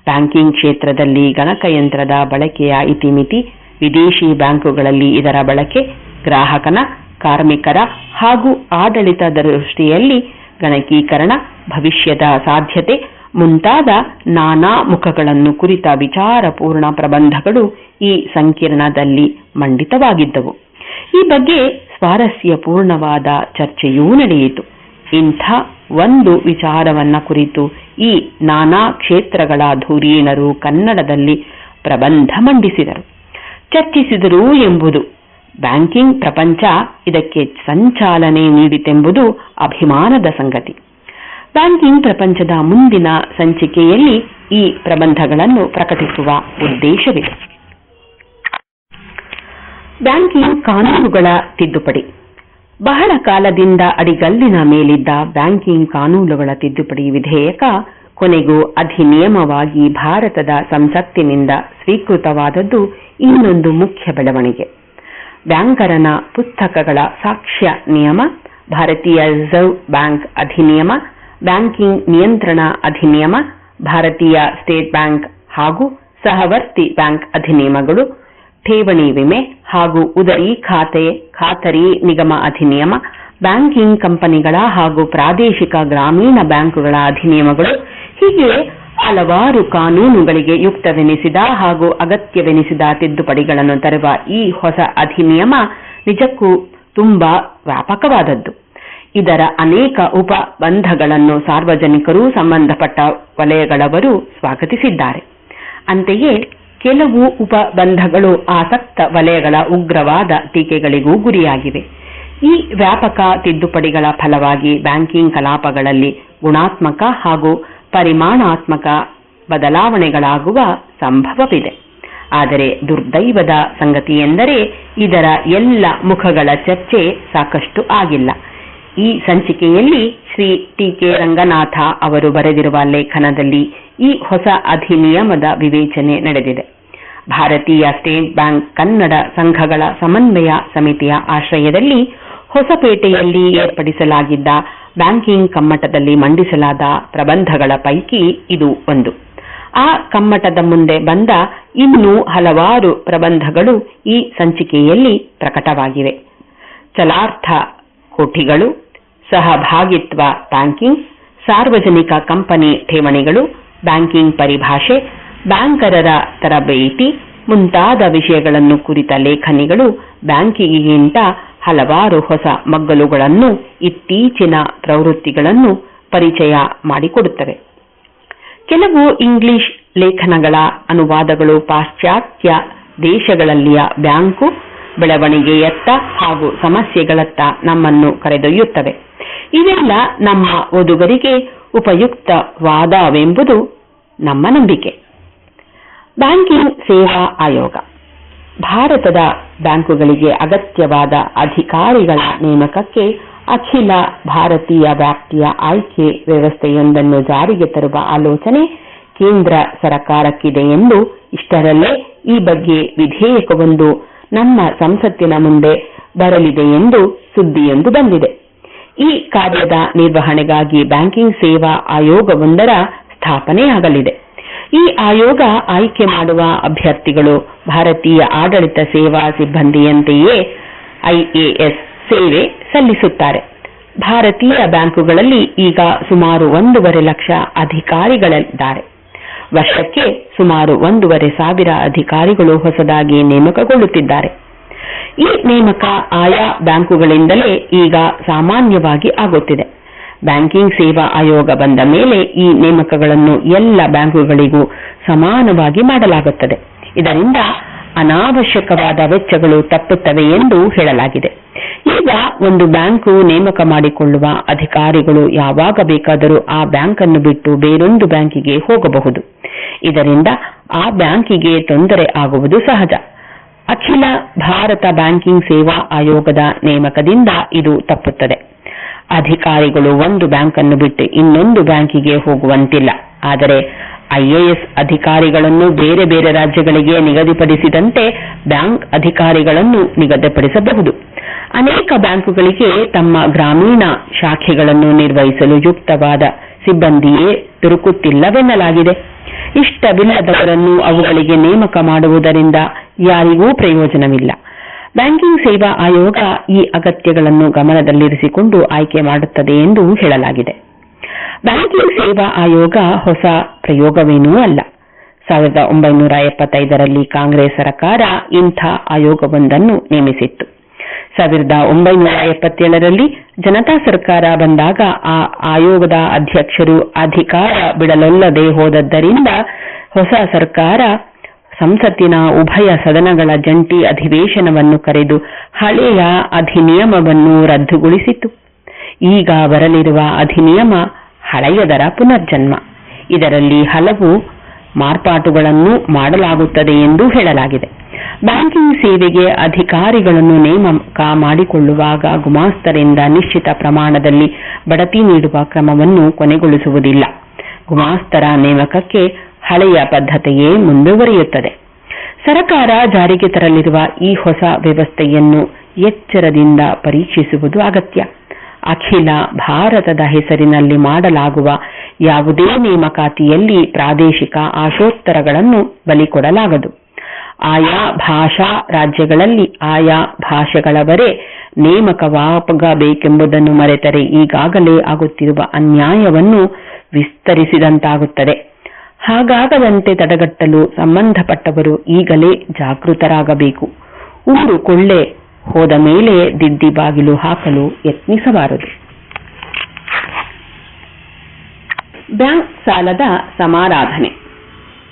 ಬ್ಯಾಂಕಿಂಗ್ ಕ್ಷೇತ್ರದಲ್ಲಿ ಗಣಕಯಂತ್ರದ ಬಳಕೆಯ ಇತಿಮಿತಿ, ವಿದೇಶಿ ಬ್ಯಾಂಕುಗಳಲ್ಲಿ ಇದರ ಬಳಕೆ, ಗ್ರಾಹಕನ ಕಾರ್ಮಿಕರ ಹಾಗೂ ಆಡಳಿತದ ದೃಷ್ಟಿಯಲ್ಲಿ ಗಣಕೀಕರಣ ಭವಿಷ್ಯದ ಸಾಧ್ಯತೆ ಮುಂತಾದ ನಾನಾ ಮುಖಗಳನ್ನು ಕುರಿತ ವಿಚಾರಪೂರ್ಣ ಪ್ರಬಂಧಗಳು ಈ ಸಂಕೀರ್ಣದಲ್ಲಿ ಮಂಡಿತವಾಗಿದ್ದವು. ಈ ಬಗ್ಗೆ ಸ್ವಾರಸ್ಯಪೂರ್ಣವಾದ ಚರ್ಚೆಯೂ ನಡೆಯಿತು. ಇಂಥ ಒಂದು ವಿಚಾರವನ್ನ ಕುರಿತು ಈ ನಾನಾ ಕ್ಷೇತ್ರಗಳ ಧುರೀಣರು ಕನ್ನಡದಲ್ಲಿ ಪ್ರಬಂಧ ಮಂಡಿಸಿದರು. ಚರ್ಚಿಸಿದರು ಎಂಬುದು ಬ್ಯಾಂಕಿಂಗ್ ಪ್ರಪಂಚ ಇದಕ್ಕೆ ಸಂಚಾಲನೆ ನೀಡಿತೆಂಬುದು ಅಭಿಮಾನದ ಸಂಗತಿ. ಬ್ಯಾಂಕಿಂಗ್ ಪ್ರಪಂಚದ ಮುಂದಿನ ಸಂಚಿಕೆಯಲ್ಲಿ ಈ ಪ್ರಬಂಧಗಳನ್ನು ಪ್ರಕಟಿಸುವ ಉದ್ದೇಶವಿದೆ. ಬ್ಯಾಂಕಿಂಗ್ ಕಾನೂನುಗಳ ತಿದ್ದುಪಡಿ. ಬಹಳ ಕಾಲದಿಂದ ಅಡಿಗಲ್ಲಿನ ಮೇಲಿದ್ದ ಬ್ಯಾಂಕಿಂಗ್ ಕಾನೂನುಗಳ ತಿದ್ದುಪಡಿ ವಿಧೇಯಕ ಕೊನೆಗೂ ಅಧಿನಿಯಮವಾಗಿ ಭಾರತದ ಸಂಸತ್ತಿನಿಂದ ಸ್ವೀಕೃತವಾದದ್ದು ಇನ್ನೊಂದು ಮುಖ್ಯ ಬೆಳವಣಿಗೆ. ಬ್ಯಾಂಕರನ ಪುಸ್ತಕಗಳ ಸಾಕ್ಷ್ಯ ನಿಯಮ, ಭಾರತೀಯ ರಿಸರ್ವ್ ಬ್ಯಾಂಕ್ ಅಧಿನಿಯಮ, ಬ್ಯಾಂಕಿಂಗ್ ನಿಯಂತ್ರಣ ಅಧಿನಿಯಮ, ಭಾರತೀಯ ಸ್ಟೇಟ್ ಬ್ಯಾಂಕ್ ಹಾಗೂ ಸಹವರ್ತಿ ಬ್ಯಾಂಕ್ ಅಧಿನಿಯಮಗಳು, ಠೇವಣಿ ವಿಮೆ ಹಾಗೂ ಉದರಿ ಖಾತೆ, ಖಾತರಿ ನಿಗಮ ಅಧಿನಿಯಮ, ಬ್ಯಾಂಕಿಂಗ್ ಕಂಪನಿಗಳ ಹಾಗೂ ಪ್ರಾದೇಶಿಕ ಗ್ರಾಮೀಣ ಬ್ಯಾಂಕುಗಳ ಅಧಿನಿಯಮಗಳು. ಹೀಗೆ ಹಲವಾರು ಕಾನೂನುಗಳಿಗೆ ಯುಕ್ತವೆನಿಸಿದ ಹಾಗೂ ಅಗತ್ಯವೆನಿಸಿದ ತಿದ್ದುಪಡಿಗಳನ್ನು ತರುವ ಈ ಹೊಸ ಅಧಿನಿಯಮ ನಿಜಕ್ಕೂ ತುಂಬಾ ವ್ಯಾಪಕವಾದದ್ದು. ಇದರ ಅನೇಕ ಉಪಬಂಧಗಳನ್ನು ಸಾರ್ವಜನಿಕರು ಸಂಬಂಧಪಟ್ಟ ವಲಯಗಳವರು ಸ್ವಾಗತಿಸಿದ್ದಾರೆ. ಅಂತೆಯೇ ಕೆಲವು ಉಪಬಂಧಗಳು ಆಸಕ್ತ ವಲಯಗಳ ಉಗ್ರವಾದ ಟೀಕೆಗಳಿಗೂ ಗುರಿಯಾಗಿವೆ. ಈ ವ್ಯಾಪಕ ತಿದ್ದುಪಡಿಗಳ ಫಲವಾಗಿ ಬ್ಯಾಂಕಿಂಗ್ ಕಲಾಪಗಳಲ್ಲಿ ಗುಣಾತ್ಮಕ ಹಾಗೂ ಪರಿಮಾಣಾತ್ಮಕ ಬದಲಾವಣೆಗಳಾಗುವ ಸಂಭವವಿದೆ. ಆದರೆ ದುರ್ದೈವದ ಸಂಗತಿಯೆಂದರೆ ಇದರ ಎಲ್ಲ ಮುಖಗಳ ಚರ್ಚೆ ಸಾಕಷ್ಟು ಆಗಿಲ್ಲ. ಈ ಸಂಚಿಕೆಯಲ್ಲಿ ಶ್ರೀ ಟಿ ಕೆ ರಂಗನಾಥ ಅವರು ಬರೆದಿರುವ ಲೇಖನದಲ್ಲಿ ಈ ಹೊಸ ಅಧಿನಿಯಮದ ವಿವೇಚನೆ ನಡೆದಿದೆ. ಭಾರತೀಯ ಸ್ಟೇಟ್ ಬ್ಯಾಂಕ್ ಕನ್ನಡ ಸಂಘಗಳ ಸಮನ್ವಯ ಸಮಿತಿಯ ಆಶ್ರಯದಲ್ಲಿ ಹೊಸಪೇಟೆಯಲ್ಲಿ ಏರ್ಪಡಿಸಲಾಗಿದ್ದ ಬ್ಯಾಂಕಿಂಗ್ ಕಮ್ಮಟದಲ್ಲಿ ಮಂಡಿಸಲಾದ ಪ್ರಬಂಧಗಳ ಪೈಕಿ ಇದು ಒಂದು. ಆ ಕಮ್ಮಟದ ಮುಂದೆ ಬಂದ ಇನ್ನೂ ಹಲವಾರು ಪ್ರಬಂಧಗಳು ಈ ಸಂಚಿಕೆಯಲ್ಲಿ ಪ್ರಕಟವಾಗಿವೆ. ಚಲಾರ್ಥ ಕೋಟಿಗಳು, ಸಹಭಾಗಿತ್ವ ಬ್ಯಾಂಕಿಂಗ್, ಸಾರ್ವಜನಿಕ ಕಂಪನಿ ಠೇವಣಿಗಳು, ಬ್ಯಾಂಕಿಂಗ್ ಪರಿಭಾಷೆ, ಬ್ಯಾಂಕರರ ತರಬೇತಿ ಮುಂತಾದ ವಿಷಯಗಳನ್ನು ಕುರಿತ ಲೇಖನಿಗಳು ಬ್ಯಾಂಕಿಗಿಂತ ಹಲವಾರು ಹೊಸ ಮಗ್ಗಲುಗಳನ್ನು ಇತ್ತೀಚಿನ ಪ್ರವೃತ್ತಿಗಳನ್ನು ಪರಿಚಯ ಮಾಡಿಕೊಡುತ್ತವೆ. ಕೆಲವು ಇಂಗ್ಲಿಷ್ ಲೇಖನಗಳ ಅನುವಾದಗಳು ಪಾಶ್ಚಾತ್ಯ ದೇಶಗಳಲ್ಲಿಯ ಬ್ಯಾಂಕು, ಬೆಳವಣಿಗೆಯತ್ತ ಹಾಗೂ ಸಮಸ್ಯೆಗಳತ್ತ ನಮ್ಮನ್ನು ಕರೆದೊಯ್ಯುತ್ತವೆ. ಇವೆಲ್ಲ ನಮ್ಮ ಓದುಗರಿಗೆ ಉಪಯುಕ್ತವಾದವೆಂಬುದು ನಮ್ಮ ನಂಬಿಕೆ. ಬ್ಯಾಂಕಿಂಗ್ ಸೇವಾ ಆಯೋಗ. ಭಾರತದ ಬ್ಯಾಂಕುಗಳಿಗೆ ಅಗತ್ಯವಾದ ಅಧಿಕಾರಿಗಳ ನೇಮಕಕ್ಕೆ ಅಖಿಲ ಭಾರತೀಯ ವ್ಯಾಪ್ತಿಯ ಆಯ್ಕೆ ವ್ಯವಸ್ಥೆಯೊಂದನ್ನು ಜಾರಿಗೆ ತರುವ ಆಲೋಚನೆ ಕೇಂದ್ರ ಸರ್ಕಾರಕ್ಕಿದೆ ಎಂದು ಇಷ್ಟರಲ್ಲೇ ಈ ಬಗ್ಗೆ ವಿಧೇಯಕವೊಂದು ನಮ್ಮ ಸಂಸತ್ತಿನ ಮುಂದೆ ಬರಲಿದೆ ಎಂದು ಸುದ್ದಿಯೊಂದು ಬಂದಿದೆ. ಈ ಕಾರ್ಯದ ನಿರ್ವಹಣೆಗಾಗಿ ಬ್ಯಾಂಕಿಂಗ್ ಸೇವಾ ಆಯೋಗವೊಂದರ ಸ್ಥಾಪನೆಯಾಗಲಿದೆ. ಈ ಆಯೋಗ ಆಯ್ಕೆ ಮಾಡುವ ಅಭ್ಯರ್ಥಿಗಳು ಭಾರತೀಯ ಆಡಳಿತ ಸೇವಾ ಸಿಬ್ಬಂದಿಯಂತೆಯೇ ಐಎಎಸ್ ಸೇವೆ ಸಲ್ಲಿಸುತ್ತಾರೆ. ಭಾರತೀಯ ಬ್ಯಾಂಕುಗಳಲ್ಲಿ ಈಗ ಸುಮಾರು ಒಂದೂವರೆ ಲಕ್ಷ ಅಧಿಕಾರಿಗಳಿದ್ದಾರೆ. ವರ್ಷಕ್ಕೆ ಸುಮಾರು ಒಂದೂವರೆ ಸಾವಿರ ಅಧಿಕಾರಿಗಳು ಹೊಸದಾಗಿ ನೇಮಕಗೊಳ್ಳುತ್ತಿದ್ದಾರೆ. ಈ ನೇಮಕ ಆಯಾ ಬ್ಯಾಂಕುಗಳಿಂದಲೇ ಈಗ ಸಾಮಾನ್ಯವಾಗಿ ಆಗುತ್ತಿದೆ. ಬ್ಯಾಂಕಿಂಗ್ ಸೇವಾ ಆಯೋಗ ಬಂದ ಮೇಲೆ ಈ ನೇಮಕಗಳನ್ನು ಎಲ್ಲ ಬ್ಯಾಂಕುಗಳಿಗೂ ಸಮಾನವಾಗಿ ಮಾಡಲಾಗುತ್ತದೆ. ಇದರಿಂದ ಅನಾವಶ್ಯಕವಾದ ವೆಚ್ಚಗಳು ತಪ್ಪುತ್ತವೆ ಎಂದು ಹೇಳಲಾಗಿದೆ. ಈಗ ಒಂದು ಬ್ಯಾಂಕು ನೇಮಕ ಮಾಡಿಕೊಳ್ಳುವ ಅಧಿಕಾರಿಗಳು ಯಾವಾಗ ಬೇಕಾದರೂ ಆ ಬ್ಯಾಂಕ್ ಅನ್ನು ಬಿಟ್ಟು ಬೇರೊಂದು ಬ್ಯಾಂಕಿಗೆ ಹೋಗಬಹುದು. ಇದರಿಂದ ಆ ಬ್ಯಾಂಕಿಗೆ ತೊಂದರೆ ಆಗುವುದು ಸಹಜ. ಅಖಿಲ ಭಾರತ ಬ್ಯಾಂಕಿಂಗ್ ಸೇವಾ ಆಯೋಗದ ನೇಮಕದಿಂದ ಇದು ತಪ್ಪುತ್ತದೆ. ಅಧಿಕಾರಿಗಳು ಒಂದು ಬ್ಯಾಂಕನ್ನು ಬಿಟ್ಟು ಇನ್ನೊಂದು ಬ್ಯಾಂಕಿಗೆ ಹೋಗುವಂತಿಲ್ಲ. ಆದರೆ ಐಎಎಸ್ ಅಧಿಕಾರಿಗಳನ್ನು ಬೇರೆ ಬೇರೆ ರಾಜ್ಯಗಳಿಗೆ ನಿಗದಿಪಡಿಸಿದಂತೆ ಬ್ಯಾಂಕ್ ಅಧಿಕಾರಿಗಳನ್ನು ನಿಗದಿಪಡಿಸಬಹುದು. ಅನೇಕ ಬ್ಯಾಂಕುಗಳಿಗೆ ತಮ್ಮ ಗ್ರಾಮೀಣ ಶಾಖೆಗಳನ್ನು ನಿರ್ವಹಿಸಲು ಯುಕ್ತವಾದ ಸಿಬ್ಬಂದಿಯೇ ದೊರಕುತ್ತಿಲ್ಲವೆನ್ನಲಾಗಿದೆ. ಇಷ್ಟವಿಲ್ಲದವರನ್ನು ಅವುಗಳಿಗೆ ನೇಮಕ ಮಾಡುವುದರಿಂದ ಯಾರಿಗೂ ಪ್ರಯೋಜನವಿಲ್ಲ. ಬ್ಯಾಂಕಿಂಗ್ ಸೇವಾ ಆಯೋಗ ಈ ಅಗತ್ಯಗಳನ್ನು ಗಮನದಲ್ಲಿರಿಸಿಕೊಂಡು ಆಯ್ಕೆ ಮಾಡುತ್ತದೆ ಎಂದು ಹೇಳಲಾಗಿದೆ. ಬ್ಯಾಂಕಿಂಗ್ ಸೇವಾ ಆಯೋಗ ಹೊಸ ಪ್ರಯೋಗವೇನೂ ಅಲ್ಲ. ಸಾವಿರದ ಒಂಬೈನೂರ ಎಪ್ಪತ್ತೈದರಲ್ಲಿ ಕಾಂಗ್ರೆಸ್ ಸರ್ಕಾರ ಇಂಥ ಆಯೋಗವೊಂದನ್ನು ನೇಮಿಸಿತ್ತು. ಸಾವಿರದ ಒಂಬೈನೂರ ಎಪ್ಪತ್ತೇಳರಲ್ಲಿ ಜನತಾ ಸರ್ಕಾರ ಬಂದಾಗ ಆ ಆಯೋಗದ ಅಧ್ಯಕ್ಷರು ಅಧಿಕಾರ ಬಿಡಲೊಲ್ಲದೆ ಹೋದದ್ದರಿಂದ ಹೊಸ ಸರ್ಕಾರ ಸಂಸತ್ತಿನ ಉಭಯ ಸದನಗಳ ಜಂಟಿ ಅಧಿವೇಶನವನ್ನು ಕರೆದು ಹಳೆಯ ಅಧಿನಿಯಮವನ್ನು ರದ್ದುಗೊಳಿಸಿತು. ಈಗ ಬರಲಿರುವ ಅಧಿನಿಯಮ ಹಳೆಯದರ ಪುನರ್ಜನ್ಮ. ಇದರಲ್ಲಿ ಹಲವು ಮಾರ್ಪಾಟುಗಳನ್ನು ಮಾಡಲಾಗುತ್ತದೆ ಎಂದು ಹೇಳಲಾಗಿದೆ. ಬ್ಯಾಂಕಿಂಗ್ ಸೇವೆಗೆ ಅಧಿಕಾರಿಗಳನ್ನು ನೇಮಕ ಮಾಡಿಕೊಳ್ಳುವಾಗ ಗುಮಾಸ್ತರಿಂದ ನಿಶ್ಚಿತ ಪ್ರಮಾಣದಲ್ಲಿ ಬಡತಿ ನೀಡುವ ಕ್ರಮವನ್ನು ಕೊನೆಗೊಳಿಸುವುದಿಲ್ಲ. ಗುಮಾಸ್ತರ ನೇಮಕಕ್ಕೆ ಹಳೆಯ ಪದ್ಧತಿಯೇ ಮುಂದುವರಿಯುತ್ತದೆ ಸರಕಾರ ಜಾರಿಗೆ ತರಲಿರುವ ಈ ಹೊಸ ವ್ಯವಸ್ಥೆಯನ್ನು ಎಚ್ಚರದಿಂದ ಪರೀಕ್ಷಿಸುವುದು ಅಗತ್ಯ. ಅಖಿಲ ಭಾರತದ ಹೆಸರಿನಲ್ಲಿ ಮಾಡಲಾಗುವ ಯಾವುದೇ ನೇಮಕಾತಿಯಲ್ಲಿ ಪ್ರಾದೇಶಿಕ ಆಶೋತ್ತರಗಳನ್ನು ಬಲಿಕೊಡಲಾಗದು ಆಯಾ ಭಾಷಾ ರಾಜ್ಯಗಳಲ್ಲಿ ಆಯಾ ಭಾಷೆಗಳವರೇ ನೇಮಕವಾಗಬೇಕೆಂಬುದನ್ನು ಮರೆತರೆ ಈಗಾಗಲೇ ಆಗುತ್ತಿರುವ ಅನ್ಯಾಯವನ್ನು ವಿಸ್ತರಿಸಿದಂತಾಗುತ್ತದೆ. ಹಾಗಾಗದಂತೆ ತಡೆಗಟ್ಟಲು ಸಂಬಂಧಪಟ್ಟವರು ಈಗಲೇ ಜಾಗೃತರಾಗಬೇಕು. ಊರು ಕೊಳ್ಳೆ ಹೋದ ಮೇಲೆ ದಿದ್ದಿ ಬಾಗಿಲು ಹಾಕಲು ಯತ್ನಿಸಬಾರದು. ಬ್ಯಾಂಕ್ ಸಾಲದ ಸಮಾರಾಧನೆ.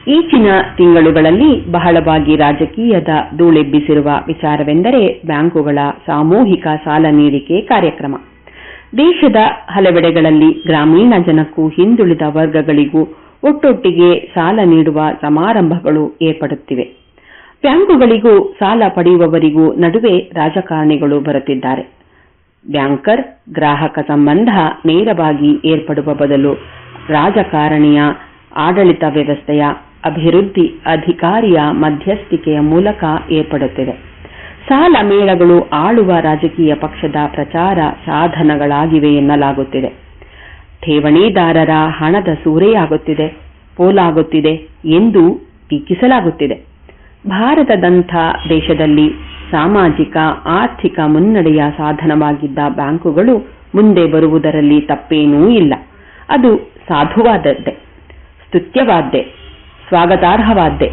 ಈಚಿನ ತಿಂಗಳುಗಳಲ್ಲಿ ಬಹಳವಾಗಿ ರಾಜಕೀಯದ ಧೂಳೆಬ್ಬಿಸಿರುವ ವಿಚಾರವೆಂದರೆ ಬ್ಯಾಂಕುಗಳ ಸಾಮೂಹಿಕ ಸಾಲ ನೀಡಿಕೆ ಕಾರ್ಯಕ್ರಮ. ದೇಶದ ಹಲವೆಡೆಗಳಲ್ಲಿ ಗ್ರಾಮೀಣ ಜನಕ್ಕೂ ಹಿಂದುಳಿದ ವರ್ಗಗಳಿಗೂ ಒಟ್ಟೊಟ್ಟಿಗೆ ಸಾಲ ನೀಡುವ ಸಮಾರಂಭಗಳು ಏರ್ಪಡುತ್ತಿವೆ. ಬ್ಯಾಂಕುಗಳಿಗೂ ಸಾಲ ಪಡೆಯುವವರಿಗೂ ನಡುವೆ ರಾಜಕಾರಣಿಗಳು ಬರುತ್ತಿದ್ದಾರೆ. ಬ್ಯಾಂಕರ್, ಗ್ರಾಹಕ ಸಂಬಂಧ ನೇರವಾಗಿ ಏರ್ಪಡುವ ಬದಲು ರಾಜಕಾರಣಿಯ ಆಡಳಿತ ವ್ಯವಸ್ಥೆಯ ಅಭಿವೃದ್ಧಿ ಅಧಿಕಾರಿಯ ಮಧ್ಯಸ್ಥಿಕೆಯ ಮೂಲಕ ಏರ್ಪಡುತ್ತಿದೆ. ಸಾಲ ಮೇಳಗಳು ಆಳುವ ರಾಜಕೀಯ ಪಕ್ಷದ ಪ್ರಚಾರ ಸಾಧನಗಳಾಗಿವೆ ಎನ್ನಲಾಗುತ್ತಿದೆ. ಠೇವಣಿದಾರರ ಹಣದ ಸೂರೆಯಾಗುತ್ತಿದೆ, ಪೋಲಾಗುತ್ತಿದೆ ಎಂದು ಟೀಕಿಸಲಾಗುತ್ತಿದೆ. ಭಾರತದಂಥ ದೇಶದಲ್ಲಿ ಸಾಮಾಜಿಕ, ಆರ್ಥಿಕ ಮುನ್ನಡೆಯ ಸಾಧನವಾಗಿದ್ದ ಬ್ಯಾಂಕುಗಳು ಮುಂದೆ ಬರುವುದರಲ್ಲಿ ತಪ್ಪೇನೂ ಇಲ್ಲ. ಅದು ಸಾಧುವಾದದ್ದೆ, ಸ್ತುತ್ಯವಾದ್ದೆ, ಸ್ವಾಗತಾರ್ಹವಾದ್ದೆ.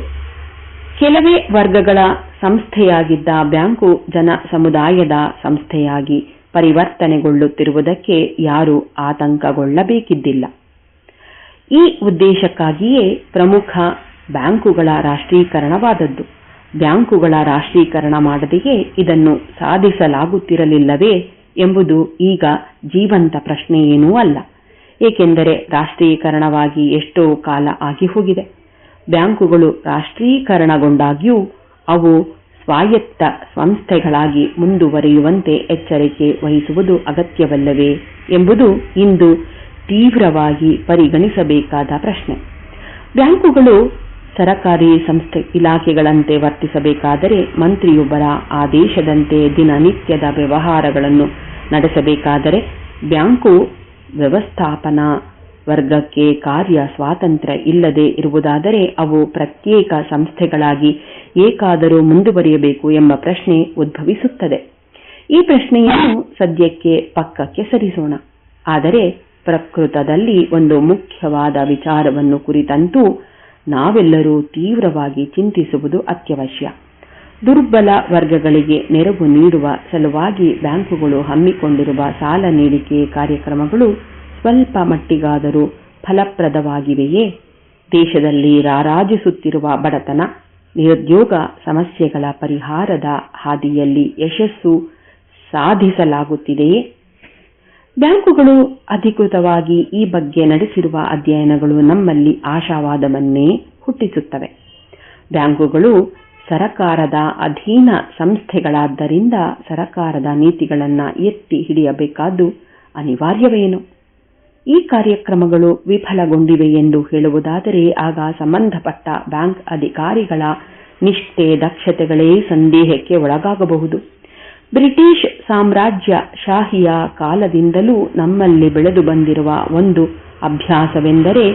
ಕೆಲವೇ ವರ್ಗಗಳ ಸಂಸ್ಥೆಯಾಗಿದ್ದ ಬ್ಯಾಂಕು ಜನ ಸಮುದಾಯದ ಸಂಸ್ಥೆಯಾಗಿ ಪರಿವರ್ತನೆಗೊಳ್ಳುತ್ತಿರುವುದಕ್ಕೆ ಯಾರೂ ಆತಂಕಗೊಳ್ಳಬೇಕಿದ್ದಿಲ್ಲ. ಈ ಉದ್ದೇಶಕ್ಕಾಗಿಯೇ ಪ್ರಮುಖ ಬ್ಯಾಂಕುಗಳ ರಾಷ್ಟ್ರೀಕರಣವಾದದ್ದು. ಬ್ಯಾಂಕುಗಳ ರಾಷ್ಟ್ರೀಕರಣ ಮಾಡದೆಯೇ ಇದನ್ನು ಸಾಧಿಸಲಾಗುತ್ತಿರಲಿಲ್ಲವೇ ಎಂಬುದು ಈಗ ಜೀವಂತ ಪ್ರಶ್ನೆಯೇನೂ ಅಲ್ಲ. ಏಕೆಂದರೆ ರಾಷ್ಟ್ರೀಕರಣವಾಗಿ ಎಷ್ಟೋ ಕಾಲ ಆಗಿ ಹೋಗಿದೆ. ಬ್ಯಾಂಕುಗಳು ರಾಷ್ಟ್ರೀಕರಣಗೊಂಡಾಗ್ಯೂ ಅವು ಸ್ವಾಯತ್ತ ಸಂಸ್ಥೆಗಳಾಗಿ ಮುಂದುವರಿಯುವಂತೆ ಎಚ್ಚರಿಕೆ ವಹಿಸುವುದು ಅಗತ್ಯವಲ್ಲವೇ ಎಂಬುದು ಇಂದು ತೀವ್ರವಾಗಿ ಪರಿಗಣಿಸಬೇಕಾದ ಪ್ರಶ್ನೆ. ಬ್ಯಾಂಕುಗಳು ಸರಕಾರಿ ಸಂಸ್ಥೆ ಇಲಾಖೆಗಳಂತೆ ವರ್ತಿಸಬೇಕಾದರೆ ಮಂತ್ರಿಯೊಬ್ಬರ ಆದೇಶದಂತೆ ದಿನನಿತ್ಯದ ವ್ಯವಹಾರಗಳನ್ನು ನಡೆಸಬೇಕಾದರೆ ಬ್ಯಾಂಕು ವ್ಯವಸ್ಥಾಪನಾ ವರ್ಗಕ್ಕೆ ಕಾರ್ಯ ಸ್ವಾತಂತ್ರ್ಯ ಇಲ್ಲದೆ ಇರುವುದಾದರೆ ಅವು ಪ್ರತ್ಯೇಕ ಸಂಸ್ಥೆಗಳಾಗಿ ಏಕಾದರೂ ಮುಂದುವರಿಯಬೇಕು ಎಂಬ ಪ್ರಶ್ನೆ ಉದ್ಭವಿಸುತ್ತದೆ. ಈ ಪ್ರಶ್ನೆಯನ್ನು ಸದ್ಯಕ್ಕೆ ಪಕ್ಕಕ್ಕೆ ಸರಿಸೋಣ. ಆದರೆ ಪ್ರಕೃತದಲ್ಲಿ ಒಂದು ಮುಖ್ಯವಾದ ವಿಚಾರವನ್ನು ಕುರಿತಂತೂ ನಾವೆಲ್ಲರೂ ತೀವ್ರವಾಗಿ ಚಿಂತಿಸುವುದು ಅತ್ಯವಶ್ಯ. ದುರ್ಬಲ ವರ್ಗಗಳಿಗೆ ನೆರವು ನೀಡುವ ಸಲುವಾಗಿ ಬ್ಯಾಂಕುಗಳು ಹಮ್ಮಿಕೊಂಡಿರುವ ಸಾಲ ನೀಡಿಕೆ ಕಾರ್ಯಕ್ರಮಗಳು ಸ್ವಲ್ಪ ಮಟ್ಟಿಗಾದರೂ ಫಲಪ್ರದವಾಗಿವೆಯೇ? ದೇಶದಲ್ಲಿ ರಾರಾಜಿಸುತ್ತಿರುವ ಬಡತನ ನಿರುದ್ಯೋಗ ಸಮಸ್ಯೆಗಳ ಪರಿಹಾರದ ಹಾದಿಯಲ್ಲಿ ಯಶಸ್ಸು ಸಾಧಿಸಲಾಗುತ್ತಿದೆಯೇ? ಬ್ಯಾಂಕುಗಳು ಅಧಿಕೃತವಾಗಿ ಈ ಬಗ್ಗೆ ನಡೆಸಿರುವ ಅಧ್ಯಯನಗಳು ನಮ್ಮಲ್ಲಿ ಆಶಾವಾದವನ್ನೇ ಹುಟ್ಟಿಸುತ್ತವೆ. ಬ್ಯಾಂಕುಗಳು ಸರಕಾರದ ಅಧೀನ ಸಂಸ್ಥೆಗಳಾದ್ದರಿಂದ ಸರಕಾರದ ನೀತಿಗಳನ್ನು ಎತ್ತಿ ಹಿಡಿಯಬೇಕಾದ್ದು ಅನಿವಾರ್ಯವೇನು? ಈ ಕಾರ್ಯಕ್ರಮಗಳು ವಿಫಲಗೊಂಡಿವೆ ಎಂದು ಹೇಳುವುದಾದರೆ ಆಗ ಸಂಬಂಧಪಟ್ಟ ಬ್ಯಾಂಕ್ ಅಧಿಕಾರಿಗಳ ನಿಷ್ಠೆ ದಕ್ಷತೆಗಳೇ ಸಂದೇಹಕ್ಕೆ ಒಳಗಾಗಬಹುದು. ಬ್ರಿಟಿಷ್ ಸಾಮ್ರಾಜ್ಯ ಶಾಹಿಯ ಕಾಲದಿಂದಲೂ ನಮ್ಮಲ್ಲಿ ಬೆಳೆದು ಬಂದಿರುವ ಒಂದು ಅಭ್ಯಾಸವೆಂದರೆ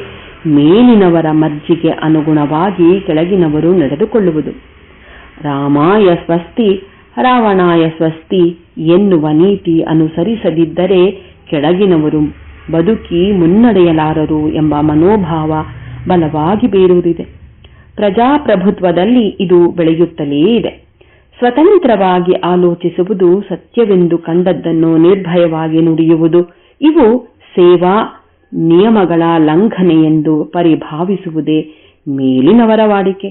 ಮೇಲಿನವರ ಮರ್ಜಿಗೆ ಅನುಗುಣವಾಗಿ ಕೆಳಗಿನವರು ನಡೆದುಕೊಳ್ಳುವುದು. ರಾಮಾಯ ಸ್ವಸ್ತಿ, ರಾವಣಾಯ ಸ್ವಸ್ತಿ ಎನ್ನುವ ನೀತಿ ಅನುಸರಿಸದಿದ್ದರೆ ಕೆಳಗಿನವರು ಬದುಕಿ ಮುನ್ನಡೆಯಲಾರರು ಎಂಬ ಮನೋಭಾವ ಬಲವಾಗಿ ಬೇರೂರಿದೆ. ಪ್ರಜಾಪ್ರಭುತ್ವದಲ್ಲಿ ಇದು ಬೆಳೆಯುತ್ತಲೇ ಇದೆ. ಸ್ವತಂತ್ರವಾಗಿ ಆಲೋಚಿಸುವುದು ಸತ್ಯವೆಂದು ಕಂಡದ್ದನ್ನು ನಿರ್ಭಯವಾಗಿ ನುಡಿಯುವುದು, ಇವು ಸೇವಾ, ನಿಯಮಗಳ ಲಂಘನೆ ಎಂದು ಪರಿಭಾವಿಸುವುದೇ ಮೇಲಿನವರ ವಾಡಿಕೆ.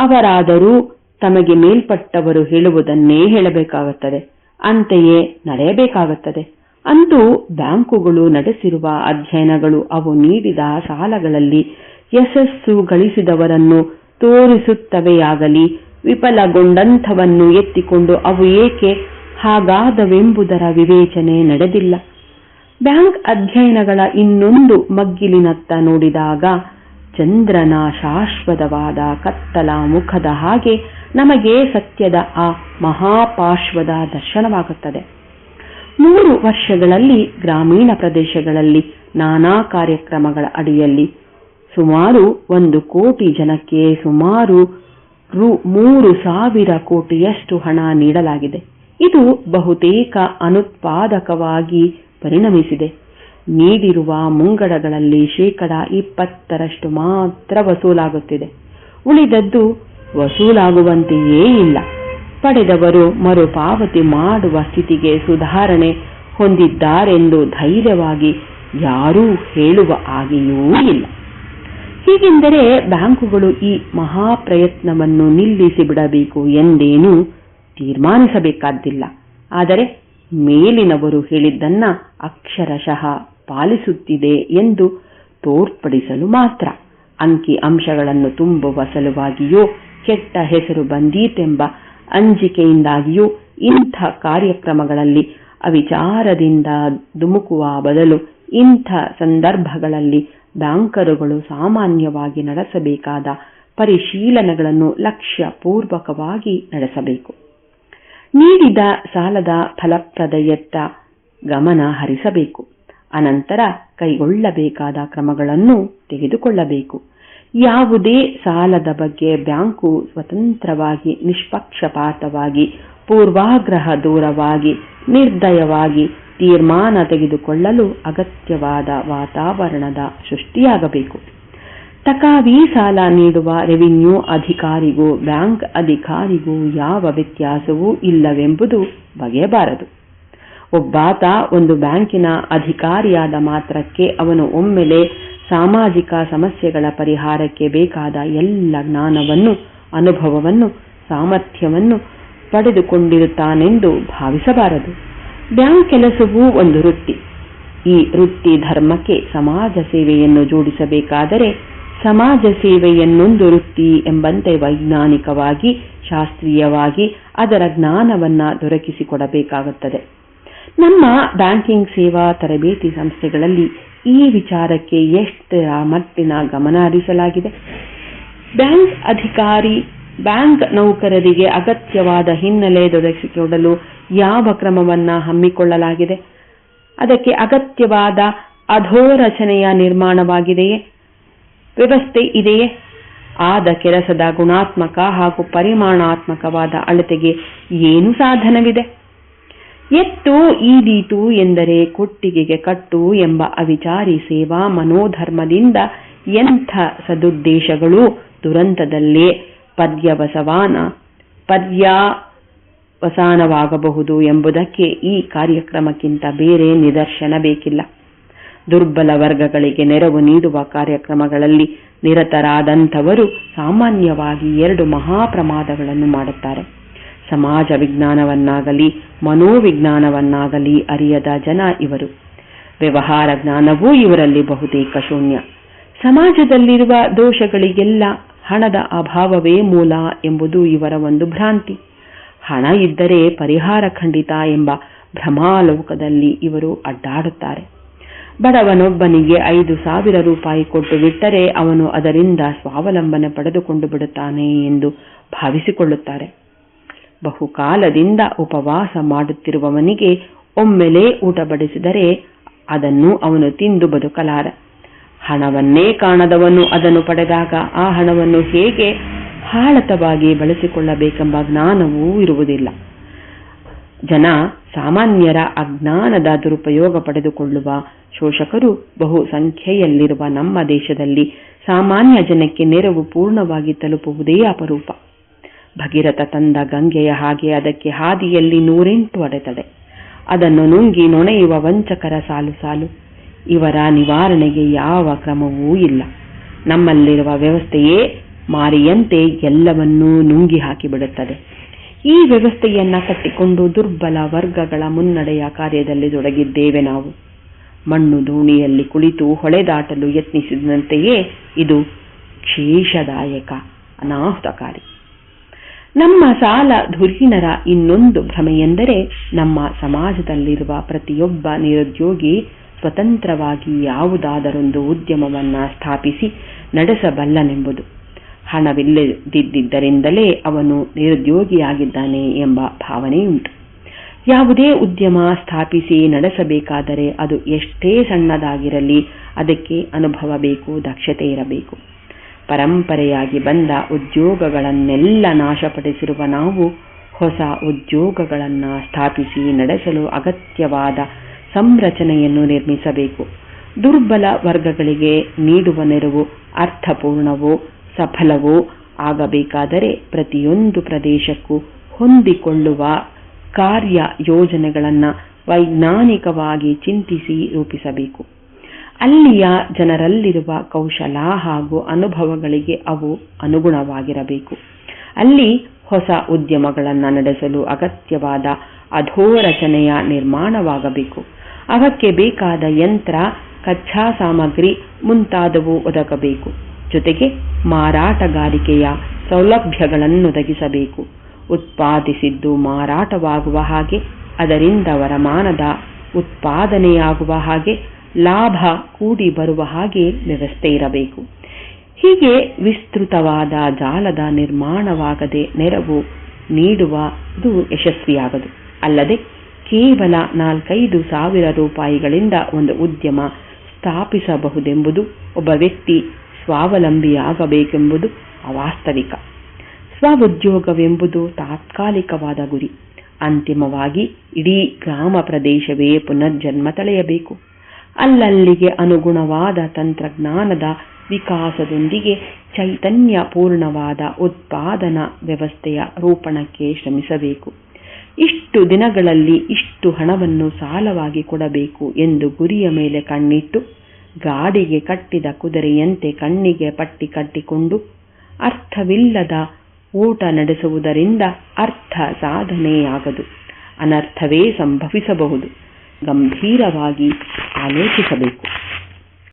ಅವರಾದರೂ ತಮಗೆ ಮೇಲ್ಪಟ್ಟವರು ಹೇಳುವುದನ್ನೇ ಹೇಳಬೇಕಾಗುತ್ತದೆ. ಅಂತೆಯೇ ನಡೆಯಬೇಕಾಗುತ್ತದೆ. ಅಂತೂ ಬ್ಯಾಂಕುಗಳು ನಡೆಸಿರುವ ಅಧ್ಯಯನಗಳು ಅವು ನೀಡಿದ ಸಾಲಗಳಲ್ಲಿ ಯಶಸ್ಸು ಗಳಿಸಿದವರನ್ನು ತೋರಿಸುತ್ತವೆಯಾಗಲಿ, ವಿಫಲಗೊಂಡಂಥವನ್ನು ಎತ್ತಿಕೊಂಡು ಅವು ಏಕೆ ಹಾಗಾದವೆಂಬುದರ ವಿವೇಚನೆ ನಡೆದಿಲ್ಲ. ಬ್ಯಾಂಕ್ ಅಧ್ಯಯನಗಳ ಇನ್ನೊಂದು ಮಗ್ಗಿಲಿನತ್ತ ನೋಡಿದಾಗ ಚಂದ್ರನ ಶಾಶ್ವತವಾದ ಕತ್ತಲ ಮುಖದ ಹಾಗೆ ನಮಗೆ ಸತ್ಯದ ಆ ಮಹಾಪಾರ್ಶ್ವದ ದರ್ಶನವಾಗುತ್ತದೆ. ಮೂರು ವರ್ಷಗಳಲ್ಲಿ ಗ್ರಾಮೀಣ ಪ್ರದೇಶಗಳಲ್ಲಿ ನಾನಾ ಕಾರ್ಯಕ್ರಮಗಳ ಅಡಿಯಲ್ಲಿ ಸುಮಾರು ಒಂದು ಕೋಟಿ ಜನಕ್ಕೆ ಸುಮಾರು ರು ಮೂರು ಸಾವಿರ ಕೋಟಿಯಷ್ಟು ಹಣ ನೀಡಲಾಗಿದೆ. ಇದು ಬಹುತೇಕ ಅನುತ್ಪಾದಕವಾಗಿ ಪರಿಣಮಿಸಿದೆ. ನೀಡಿರುವ ಮುಂಗಡಗಳಲ್ಲಿ ಶೇಕಡ ಇಪ್ಪತ್ತರಷ್ಟು ಮಾತ್ರ ವಸೂಲಾಗುತ್ತಿದೆ. ಉಳಿದದ್ದು ವಸೂಲಾಗುವಂತೆಯೇ ಇಲ್ಲ. ಪಡೆದವರು ಮರುಪಾವತಿ ಮಾಡುವ ಸ್ಥಿತಿಗೆ ಸುಧಾರಣೆ ಹೊಂದಿದ್ದಾರೆಂದು ಧೈರ್ಯವಾಗಿ ಯಾರೂ ಹೇಳುವ ಹಾಗೆಯೂ ಇಲ್ಲ. ಹೀಗೆಂದರೆ ಬ್ಯಾಂಕುಗಳು ಈ ಮಹಾಪ್ರಯತ್ನವನ್ನು ನಿಲ್ಲಿಸಿ ಬಿಡಬೇಕು ಎಂದೇನೂ ತೀರ್ಮಾನಿಸಬೇಕಾದ್ದಿಲ್ಲ ಆದರೆ ಮೇಲಿನವರು ಹೇಳಿದ್ದನ್ನ ಅಕ್ಷರಶಃ ಪಾಲಿಸುತ್ತಿದೆ ಎಂದು ತೋರ್ಪಡಿಸಲು ಮಾತ್ರ ಅಂಕಿ ಅಂಶಗಳನ್ನು ತುಂಬುವ ಸಲುವಾಗಿಯೋ ಕೆಟ್ಟ ಹೆಸರು ಬಂದೀತೆಂಬ ಅಂಜಿಕೆಯಿಂದಾಗಿಯೂ ಇಂಥ ಕಾರ್ಯಕ್ರಮಗಳಲ್ಲಿ ಅವಿಚಾರದಿಂದ ಧುಮುಕುವ ಬದಲು ಇಂಥ ಸಂದರ್ಭಗಳಲ್ಲಿ ಬ್ಯಾಂಕರುಗಳು ಸಾಮಾನ್ಯವಾಗಿ ನಡೆಸಬೇಕಾದ ಪರಿಶೀಲನೆಗಳನ್ನು ಲಕ್ಷ್ಯಪೂರ್ವಕವಾಗಿ ನಡೆಸಬೇಕು. ನೀಡಿದ ಸಾಲದ ಫಲಪ್ರದಯತ್ತ ಗಮನ ಹರಿಸಬೇಕು. ಅನಂತರ ಕೈಗೊಳ್ಳಬೇಕಾದ ಕ್ರಮಗಳನ್ನು ತೆಗೆದುಕೊಳ್ಳಬೇಕು. ಯಾವುದೇ ಸಾಲದ ಬಗ್ಗೆ ಬ್ಯಾಂಕು ಸ್ವತಂತ್ರವಾಗಿ, ನಿಷ್ಪಕ್ಷಪಾತವಾಗಿ, ಪೂರ್ವಾಗ್ರಹ ದೂರವಾಗಿ, ನಿರ್ದಯವಾಗಿ ತೀರ್ಮಾನ ತೆಗೆದುಕೊಳ್ಳಲು ಅಗತ್ಯವಾದ ವಾತಾವರಣದ ಸೃಷ್ಟಿಯಾಗಬೇಕು. ತಕಾವಿ ಸಾಲ ನೀಡುವ ರೆವಿನ್ಯೂ ಅಧಿಕಾರಿಗೂ, ಬ್ಯಾಂಕ್ ಅಧಿಕಾರಿಗೂ ಯಾವ ವ್ಯತ್ಯಾಸವೂ ಇಲ್ಲವೆಂಬುದು ಬಗೆಯಬಾರದು ಒಬ್ಬಾತ ಒಂದು ಬ್ಯಾಂಕಿನ ಅಧಿಕಾರಿಯಾದ ಮಾತ್ರಕ್ಕೆ ಅವನು ಒಮ್ಮೆಲೆ ಸಾಮಾಜಿಕ ಸಮಸ್ಯೆಗಳ ಪರಿಹಾರಕ್ಕೆ ಬೇಕಾದ ಎಲ್ಲ ಜ್ಞಾನವನ್ನು, ಅನುಭವವನ್ನು, ಸಾಮರ್ಥ್ಯವನ್ನು ಪಡೆದುಕೊಂಡಿರುತ್ತಾನೆಂದು ಭಾವಿಸಬಾರದು. ಬ್ಯಾಂಕ್ ಕೆಲಸವೂ ಒಂದು ವೃತ್ತಿ. ಈ ವೃತ್ತಿ ಧರ್ಮಕ್ಕೆ ಸಮಾಜ ಸೇವೆಯನ್ನು ಜೋಡಿಸಬೇಕಾದರೆ ಸಮಾಜ ಸೇವೆಯನ್ನೊಂದು ವೃತ್ತಿ ಎಂಬಂತೆ ವೈಜ್ಞಾನಿಕವಾಗಿ, ಶಾಸ್ತ್ರೀಯವಾಗಿ ಅದರ ಜ್ಞಾನವನ್ನ ದೊರಕಿಸಿಕೊಡಬೇಕಾಗುತ್ತದೆ. ನಮ್ಮ ಬ್ಯಾಂಕಿಂಗ್ ಸೇವಾ ತರಬೇತಿ ಸಂಸ್ಥೆಗಳಲ್ಲಿ ಈ ವಿಚಾರಕ್ಕೆ ಎಷ್ಟರ ಮಟ್ಟಿನ ಗಮನ ಹರಿಸಲಾಗಿದೆ? ಬ್ಯಾಂಕ್ ಅಧಿಕಾರಿ, ಬ್ಯಾಂಕ್ ನೌಕರರಿಗೆ ಅಗತ್ಯವಾದ ಹಿನ್ನೆಲೆ ದೊರಕಿಸಿಕೊಡಲು ಯಾವ ಕ್ರಮವನ್ನು ಹಮ್ಮಿಕೊಳ್ಳಲಾಗಿದೆ? ಅದಕ್ಕೆ ಅಗತ್ಯವಾದ ಅಧೋರಚನೆಯ ನಿರ್ಮಾಣವಾಗಿದೆಯೇ? ವ್ಯವಸ್ಥೆ ಇದೆಯೇ? ಆದ ಕೆಲಸದ ಗುಣಾತ್ಮಕ ಹಾಗೂ ಪರಿಮಾಣಾತ್ಮಕವಾದ ಅಳತೆಗೆ ಏನು ಸಾಧನವಿದೆ? ಎತ್ತು ಈದೀತು ಎಂದರೆ ಕೊಟ್ಟಿಗೆಗೆ ಕಟ್ಟು ಎಂಬ ಅವಿಚಾರಿ ಸೇವಾ ಮನೋಧರ್ಮದಿಂದ ಎಂಥ ಸದುದ್ದೇಶಗಳು ದುರಂತದಲ್ಲೇ ಪದ್ಯ ವಸಾನವಾಗಬಹುದು ಎಂಬುದಕ್ಕೆ ಈ ಕಾರ್ಯಕ್ರಮಕ್ಕಿಂತ ಬೇರೆ ನಿದರ್ಶನ ಬೇಕಿಲ್ಲ. ದುರ್ಬಲ ವರ್ಗಗಳಿಗೆ ನೆರವು ನೀಡುವ ಕಾರ್ಯಕ್ರಮಗಳಲ್ಲಿ ನಿರತರಾದಂಥವರು ಸಾಮಾನ್ಯವಾಗಿ ಎರಡು ಮಹಾಪ್ರಮಾದಗಳನ್ನು ಮಾಡುತ್ತಾರೆ. ಸಮಾಜ ವಿಜ್ಞಾನವನ್ನಾಗಲಿ, ಮನೋವಿಜ್ಞಾನವನ್ನಾಗಲಿ ಅರಿಯದ ಜನ ಇವರು. ವ್ಯವಹಾರ ಜ್ಞಾನವೂ ಇವರಲ್ಲಿ ಬಹುತೇಕ ಶೂನ್ಯ. ಸಮಾಜದಲ್ಲಿರುವ ದೋಷಗಳಿಗೆಲ್ಲ ಹಣದ ಅಭಾವವೇ ಮೂಲ ಎಂಬುದು ಇವರ ಒಂದು ಭ್ರಾಂತಿ. ಹಣ ಇದ್ದರೆ ಪರಿಹಾರ ಖಂಡಿತ ಎಂಬ ಭ್ರಮಾಲೋಕದಲ್ಲಿ ಇವರು ಅಡ್ಡಾಡುತ್ತಾರೆ. ಬಡವನೊಬ್ಬನಿಗೆ ಐದು ಸಾವಿರ ರೂಪಾಯಿ ಕೊಟ್ಟು ಬಿಟ್ಟರೆ ಅವನು ಅದರಿಂದ ಸ್ವಾವಲಂಬನೆ ಪಡೆದುಕೊಂಡು ಬಿಡುತ್ತಾನೆ ಎಂದು ಭಾವಿಸಿಕೊಳ್ಳುತ್ತಾರೆ. ಬಹುಕಾಲದಿಂದ ಉಪವಾಸ ಮಾಡುತ್ತಿರುವವನಿಗೆ ಒಮ್ಮೆಲೇ ಊಟ ಬಡಿಸಿದರೆ ಅದನ್ನು ಅವನು ತಿಂದು ಬದುಕಲಾರ. ಹಣವನ್ನೇ ಕಾಣದವನು ಅದನ್ನು ಪಡೆದಾಗ ಆ ಹಣವನ್ನು ಹೇಗೆ ಹಾಳತವಾಗಿ ಬಳಸಿಕೊಳ್ಳಬೇಕೆಂಬ ಜ್ಞಾನವೂ ಇರುವುದಿಲ್ಲ. ಜನ ಸಾಮಾನ್ಯರ ಅಜ್ಞಾನದ ದುರುಪಯೋಗ ಪಡೆದುಕೊಳ್ಳುವ ಶೋಷಕರು ಬಹು ಸಂಖ್ಯೆಯಲ್ಲಿರುವ ನಮ್ಮ ದೇಶದಲ್ಲಿ ಸಾಮಾನ್ಯ ಜನಕ್ಕೆ ನೆರವು ಪೂರ್ಣವಾಗಿ ತಲುಪುವುದೇ ಅಪರೂಪ. ಭಗೀರಥ ತಂದ ಗಂಗೆಯ ಹಾಗೆ ಅದಕ್ಕೆ ಹಾದಿಯಲ್ಲಿ ನೂರೆಂಟು ಅಡೆತಡೆ. ಅದನ್ನು ನುಂಗಿ ನೊಣೆಯುವ ವಂಚಕರ ಸಾಲು ಸಾಲು. ಇವರ ನಿವಾರಣೆಗೆ ಯಾವ ಕ್ರಮವೂ ಇಲ್ಲ. ನಮ್ಮಲ್ಲಿರುವ ವ್ಯವಸ್ಥೆಯೇ ಮಾರಿಯಂತೆ ಎಲ್ಲವನ್ನೂ ನುಂಗಿ ಹಾಕಿಬಿಡುತ್ತದೆ. ಈ ವ್ಯವಸ್ಥೆಯನ್ನ ಕಟ್ಟಿಕೊಂಡು ದುರ್ಬಲ ವರ್ಗಗಳ ಮುನ್ನಡೆಯ ಕಾರ್ಯದಲ್ಲಿ ತೊಡಗಿದ್ದೇವೆ ನಾವು. ಮಣ್ಣು ದೋಣಿಯಲ್ಲಿ ಕುಳಿತು ಹೊಳೆದಾಟಲು ಯತ್ನಿಸಿದಂತೆಯೇ ಇದು ಕ್ಷೇಷದಾಯಕ, ಅನಾಹುತಕಾರಿ. ನಮ್ಮ ಸಾಲ ಧುರೀಣರ ಇನ್ನೊಂದು ಭ್ರಮೆಯೆಂದರೆ ನಮ್ಮ ಸಮಾಜದಲ್ಲಿರುವ ಪ್ರತಿಯೊಬ್ಬ ನಿರುದ್ಯೋಗಿ ಸ್ವತಂತ್ರವಾಗಿ ಯಾವುದಾದರೊಂದು ಉದ್ಯಮವನ್ನ ಸ್ಥಾಪಿಸಿ ನಡೆಸಬಲ್ಲನೆಂಬುದು. ಹಣವಿಲ್ಲದಿದ್ದರಿಂದಲೇ ಅವನು ನಿರುದ್ಯೋಗಿಯಾಗಿದ್ದಾನೆ ಎಂಬ ಭಾವನೆಯುಂಟು. ಯಾವುದೇ ಉದ್ಯಮ ಸ್ಥಾಪಿಸಿ ನಡೆಸಬೇಕಾದರೆ ಅದು ಎಷ್ಟೇ ಸಣ್ಣದಾಗಿರಲಿ, ಅದಕ್ಕೆ ಅನುಭವ ಬೇಕು ದಕ್ಷತೆ ಇರಬೇಕು. ಪರಂಪರೆಯಾಗಿ ಬಂದ ಉದ್ಯೋಗಗಳನ್ನೆಲ್ಲ ನಾಶಪಡಿಸಿರುವ ನಾವು ಹೊಸ ಉದ್ಯೋಗಗಳನ್ನು ಸ್ಥಾಪಿಸಿ ನಡೆಸಲು ಅಗತ್ಯವಾದ ಸಂರಚನೆಯನ್ನು ನಿರ್ಮಿಸಬೇಕು. ದುರ್ಬಲ ವರ್ಗಗಳಿಗೆ ನೀಡುವ ನೆರವು ಅರ್ಥಪೂರ್ಣವೋ ಸಫಲವೋ ಆಗಬೇಕಾದರೆ ಪ್ರತಿಯೊಂದು ಪ್ರದೇಶಕ್ಕೂ ಹೊಂದಿಕೊಳ್ಳುವ ಕಾರ್ಯ ಯೋಜನೆಗಳನ್ನು ವೈಜ್ಞಾನಿಕವಾಗಿ ಚಿಂತಿಸಿ ರೂಪಿಸಬೇಕು. ಅಲ್ಲಿಯ ಜನರಲ್ಲಿರುವ ಕೌಶಲ ಹಾಗೂ ಅನುಭವಗಳಿಗೆ ಅವು ಅನುಗುಣವಾಗಿರಬೇಕು. ಅಲ್ಲಿ ಹೊಸ ಉದ್ಯಮಗಳನ್ನು ನಡೆಸಲು ಅಗತ್ಯವಾದ ಅಧೋರಚನೆಯ ನಿರ್ಮಾಣವಾಗಬೇಕು. ಅವಕ್ಕೆ ಬೇಕಾದ ಯಂತ್ರ, ಕಚ್ಚಾ ಸಾಮಗ್ರಿ ಮುಂತಾದವು ಒದಗಬೇಕು. ಜೊತೆಗೆ ಮಾರಾಟಗಾರಿಕೆಯ ಸೌಲಭ್ಯಗಳನ್ನೊದಗಿಸಬೇಕು. ಉತ್ಪಾದಿಸಿದ್ದು ಮಾರಾಟವಾಗುವ ಹಾಗೆ, ಅದರಿಂದ ವರಮಾನದ ಉತ್ಪಾದನೆಯಾಗುವ ಹಾಗೆ ಲಾಭ ಕೂಡಿ ಬರುವ ಹಾಗೆ ವ್ಯವಸ್ಥೆ ಇರಬೇಕು. ಹೀಗೆ ವಿಸ್ತೃತವಾದ ಜಾಲದ ನಿರ್ಮಾಣವಾಗದೆ ನೆರವು ನೀಡುವುದು ಯಶಸ್ವಿಯಾಗದು. ಅಲ್ಲದೆ ಕೇವಲ ನಾಲ್ಕೈದು ಸಾವಿರ ರೂಪಾಯಿಗಳಿಂದ ಒಂದು ಉದ್ಯಮ ಸ್ಥಾಪಿಸಬಹುದೆಂಬುದು ಒಬ್ಬ ವ್ಯಕ್ತಿ ಸ್ವಾವಲಂಬಿಯಾಗಬೇಕೆಂಬುದು ಅವಾಸ್ತವಿಕ. ಸ್ವಉದ್ಯೋಗವೆಂಬುದು ತಾತ್ಕಾಲಿಕವಾದ ಗುರಿ. ಅಂತಿಮವಾಗಿ ಇಡೀ ಗ್ರಾಮ ಪ್ರದೇಶವೇ ಪುನರ್ಜನ್ಮ ತಳೆಯಬೇಕು. ಅಲ್ಲಲ್ಲಿಗೆ ಅನುಗುಣವಾದ ತಂತ್ರಜ್ಞಾನದ ವಿಕಾಸದೊಂದಿಗೆ ಚೈತನ್ಯ ಪೂರ್ಣವಾದ ಉತ್ಪಾದನಾ ವ್ಯವಸ್ಥೆಯ ರೂಪಣಕ್ಕೆ ಶ್ರಮಿಸಬೇಕು. ಇಷ್ಟು ದಿನಗಳಲ್ಲಿ ಇಷ್ಟು ಹಣವನ್ನು ಸಾಲವಾಗಿ ಕೊಡಬೇಕು ಎಂದು ಗುರಿಯ ಮೇಲೆ ಕಣ್ಣಿಟ್ಟು, ಗಾಡಿಗೆ ಕಟ್ಟಿದ ಕುದುರೆಯಂತೆ ಕಣ್ಣಿಗೆ ಪಟ್ಟಿ ಕಟ್ಟಿಕೊಂಡು, ಅರ್ಥವಿಲ್ಲದ ಊಟ ನಡೆಸುವುದರಿಂದ ಅರ್ಥ ಸಾಧನೆಯಾಗದು, ಅನರ್ಥವೇ ಸಂಭವಿಸಬಹುದು. ಗಂಭೀರವಾಗಿ ಆಲೋಚಿಸಬೇಕು